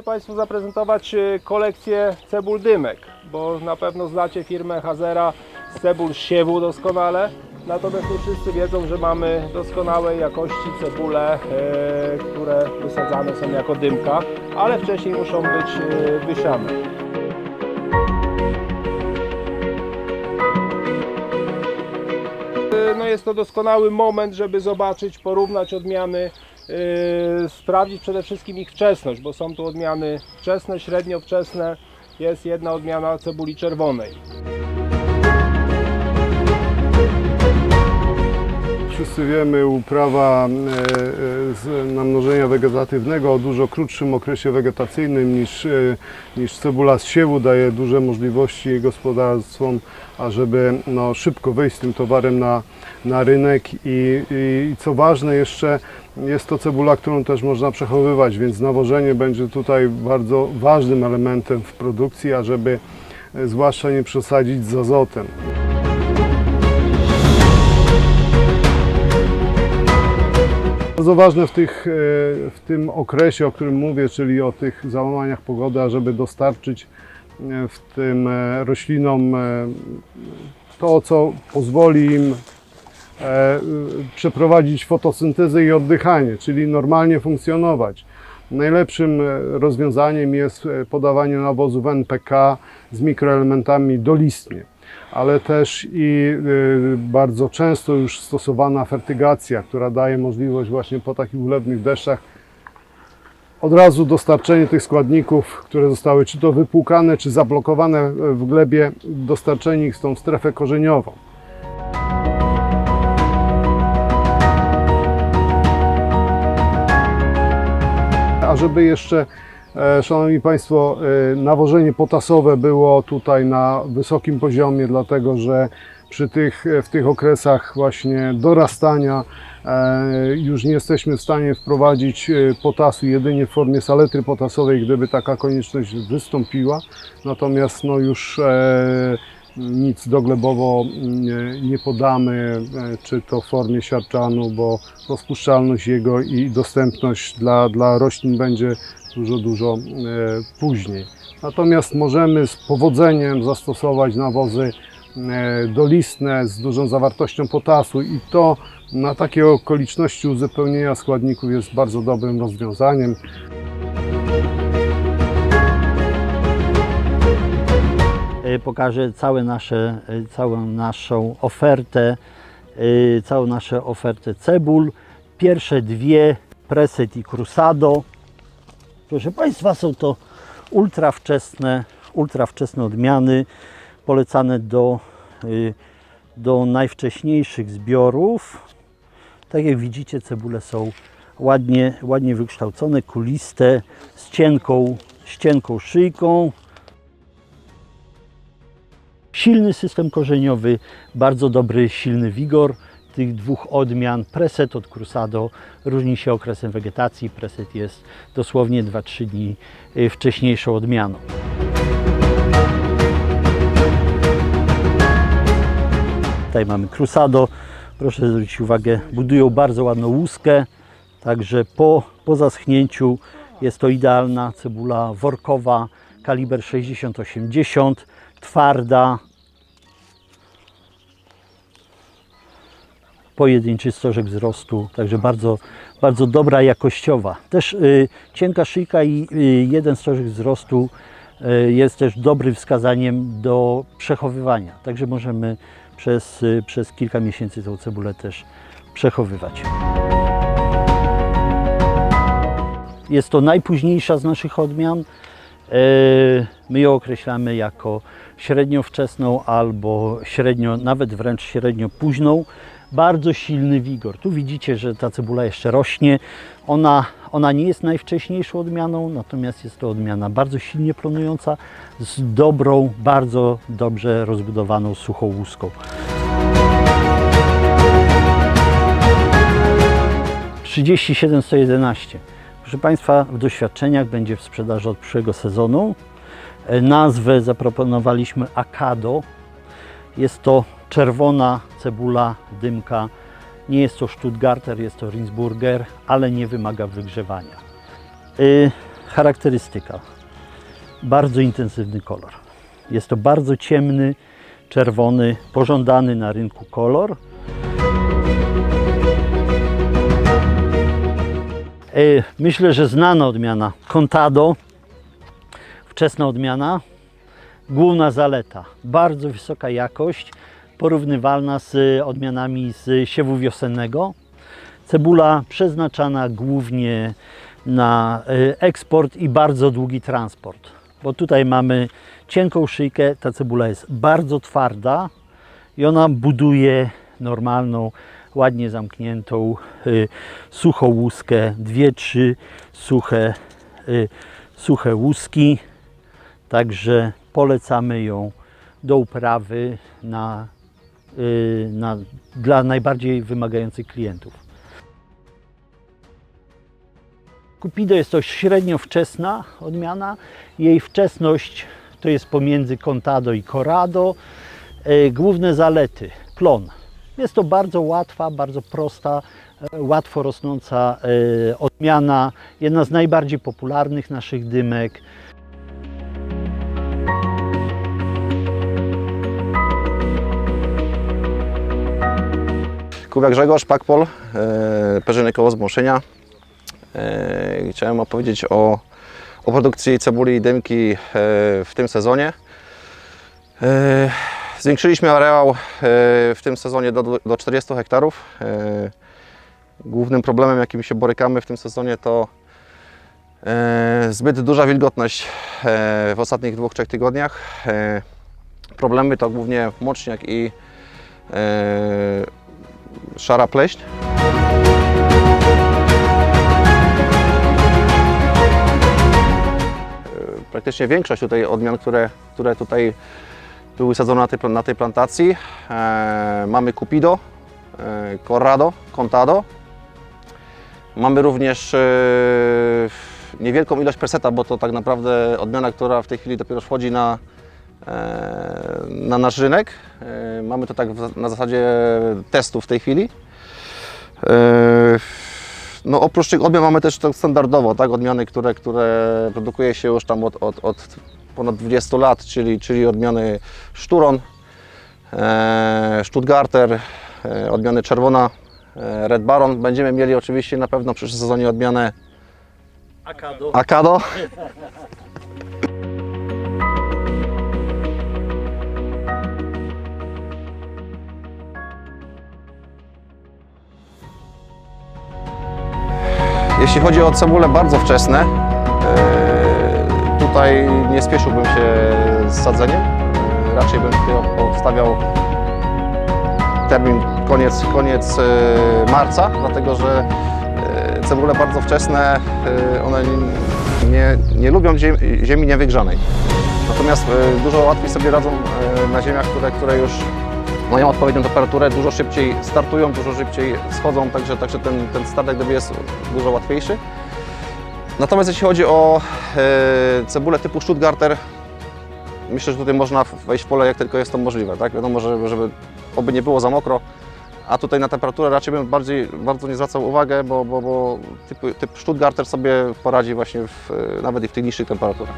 chcieliśmy Państwu zaprezentować e, kolekcję cebul dymek, bo na pewno znacie firmę Hazera z cebul siewu doskonale. Natomiast nie wszyscy wiedzą, że mamy doskonałej jakości cebule, e, które wysadzane są jako dymka, ale wcześniej muszą być e, wysiane. No jest to doskonały moment, żeby zobaczyć, porównać odmiany, sprawdzić przede wszystkim ich wczesność, bo są tu odmiany wczesne, średnio wczesne, jest jedna odmiana cebuli czerwonej. Wszyscy wiemy, uprawa e, e, namnożenia wegetatywnego o dużo krótszym okresie wegetacyjnym niż, e, niż cebula z siewu daje duże możliwości gospodarstwom, ażeby no, szybko wejść z tym towarem na, na rynek i, i, co ważne jeszcze jest to cebula, którą też można przechowywać, więc nawożenie będzie tutaj bardzo ważnym elementem w produkcji, ażeby e, zwłaszcza nie przesadzić z azotem. Bardzo ważne w, tych, e, w tym okresie, o którym mówię, czyli o tych załamaniach pogody, ażeby dostarczyć e, w tym roślinom to, co pozwoli im przeprowadzić fotosyntezę i oddychanie, czyli normalnie funkcjonować. Najlepszym e, rozwiązaniem jest e, podawanie nawozów NPK z mikroelementami dolistnie ale też i bardzo często już stosowana fertygacja, która daje możliwość właśnie po takich ulewnych deszczach od razu dostarczenie tych składników, które zostały czy to wypłukane, czy zablokowane w glebie, dostarczenie ich w tą strefę korzeniową. A żeby jeszcze, e, Szanowni Państwo, e, nawożenie potasowe było tutaj na wysokim poziomie, dlatego że przy tych, w tych okresach właśnie dorastania e, już nie jesteśmy w stanie wprowadzić e, potasu jedynie w formie saletry potasowej, gdyby taka konieczność wystąpiła. Natomiast no już e, nic doglebowo nie, nie podamy, e, czy to w formie siarczanu, bo rozpuszczalność jego i dostępność dla, dla roślin będzie dużo, dużo e, później. Natomiast możemy z powodzeniem zastosować nawozy e, dolistne z dużą zawartością potasu i to na takie okoliczności uzupełnienia składników jest bardzo dobrym rozwiązaniem. Pokażę całe nasze, e, całą naszą ofertę, e, całą naszą ofertę cebul. Pierwsze dwie, Preset i Crusado. Proszę Państwa, są to ultra wczesne, ultra wczesne odmiany, polecane do, y, do najwcześniejszych zbiorów. Tak jak widzicie, cebule są ładnie, ładnie wykształcone, kuliste, z cienką, z cienką szyjką, Silny system korzeniowy, bardzo dobry, silny wigor tych dwóch odmian. Preset od Crusado różni się okresem wegetacji. Preset jest dosłownie 2-3 dni y, wcześniejszą odmianą. Tutaj mamy Crusado. Proszę zwrócić uwagę, budują bardzo ładną łuskę. Także po, po zaschnięciu jest to idealna cebula workowa, kaliber 60-80, twarda, pojedynczy stożek wzrostu, także bardzo, bardzo dobra, jakościowa. Też y, cienka szyjka i y, jeden stożek wzrostu y, jest też dobrym wskazaniem do przechowywania. Także możemy przez, y, przez kilka miesięcy tą cebulę też przechowywać. Jest to najpóźniejsza z naszych odmian. E, My ją określamy jako średnio wczesną albo średnio, nawet wręcz średnio późną. Bardzo silny wigor. Tu widzicie, że ta cebula jeszcze rośnie. Ona, ona nie jest najwcześniejszą odmianą, natomiast jest to odmiana bardzo silnie plonująca z dobrą, bardzo dobrze rozbudowaną suchą łuską. Trzydzieści siedem sto jedenaście. Proszę Państwa, w doświadczeniach będzie w sprzedaży od przyszłego sezonu. E, Nazwę zaproponowaliśmy Akado. Jest to czerwona cebula dymka. Nie jest to Stuttgarter, jest to Rinsburger, ale nie wymaga wygrzewania. Y, charakterystyka. Bardzo intensywny kolor. Jest to bardzo ciemny, czerwony, pożądany na rynku kolor. Myślę, że znana odmiana. Contado, wczesna odmiana, główna zaleta, bardzo wysoka jakość, porównywalna z odmianami z siewu wiosennego. Cebula przeznaczana głównie na e, eksport i bardzo długi transport, bo tutaj mamy cienką szyjkę, ta cebula jest bardzo twarda i ona buduje normalną, ładnie zamkniętą, y, suchą łuskę, dwie, trzy suche, y, suche łuski. Także polecamy ją do uprawy na, y, na, dla najbardziej wymagających klientów. Cupido jest to średnio wczesna odmiana. Jej wczesność to jest pomiędzy Contado i Corrado. E, Główne zalety. Plon. Jest to bardzo łatwa, bardzo prosta, e, łatwo rosnąca e, odmiana. Jedna z najbardziej popularnych naszych dymek. Kubek Grzegorz, Pakpol, e, Perzyny koło zgłoszenia. E, Chciałem opowiedzieć o, o produkcji cebuli i dymki w tym sezonie. Zwiększyliśmy areał e, w tym sezonie do, do 40 hektarów. E, Głównym problemem, jakim się borykamy w tym sezonie, to e, zbyt duża wilgotność w ostatnich dwóch, trzech tygodniach. Problemy to głównie moczniak i szara pleśń. Praktycznie większość tutaj odmian, które, które tutaj były sadzone na tej, na tej plantacji. E, mamy Cupido, e, Corrado, Contado. Mamy również e, niewielką ilość perseta, bo to tak naprawdę odmiana, która w tej chwili dopiero wchodzi na, e, na nasz rynek. E, Mamy to tak w- na zasadzie testu w tej chwili. E, No oprócz tych odmian mamy też to standardowo, tak, odmiany, które, które produkuje się już tam od, od, od ponad 20 lat, czyli, czyli odmiany Szturon, e, Stuttgarter, e, odmiany Czerwona, e, Red Baron. Będziemy mieli oczywiście na pewno w przyszłym sezonie odmianę Akado. Akado. Jeśli chodzi o cebule bardzo wczesne, tutaj nie spieszyłbym się z sadzeniem. E, Raczej bym tutaj obstawiał termin koniec, koniec e, marca, dlatego że e, cebule bardzo wczesne, one nie, nie, lubią ziemi, niewygrzanej. Natomiast dużo łatwiej sobie radzą na ziemiach, które, które już mają odpowiednią temperaturę, dużo szybciej startują, dużo szybciej schodzą, także, także ten, ten start jak gdyby jest dużo łatwiejszy. Natomiast jeśli chodzi o e, cebulę typu Stuttgarter, myślę, że tutaj można wejść w pole jak tylko jest to możliwe. Tak? Wiadomo, że, żeby oby nie było za mokro, a tutaj na temperaturę raczej bym bardziej, bardzo nie zwracał uwagę, bo, bo, bo typ, typ Stuttgarter sobie poradzi właśnie w, nawet i w tych niższych temperaturach.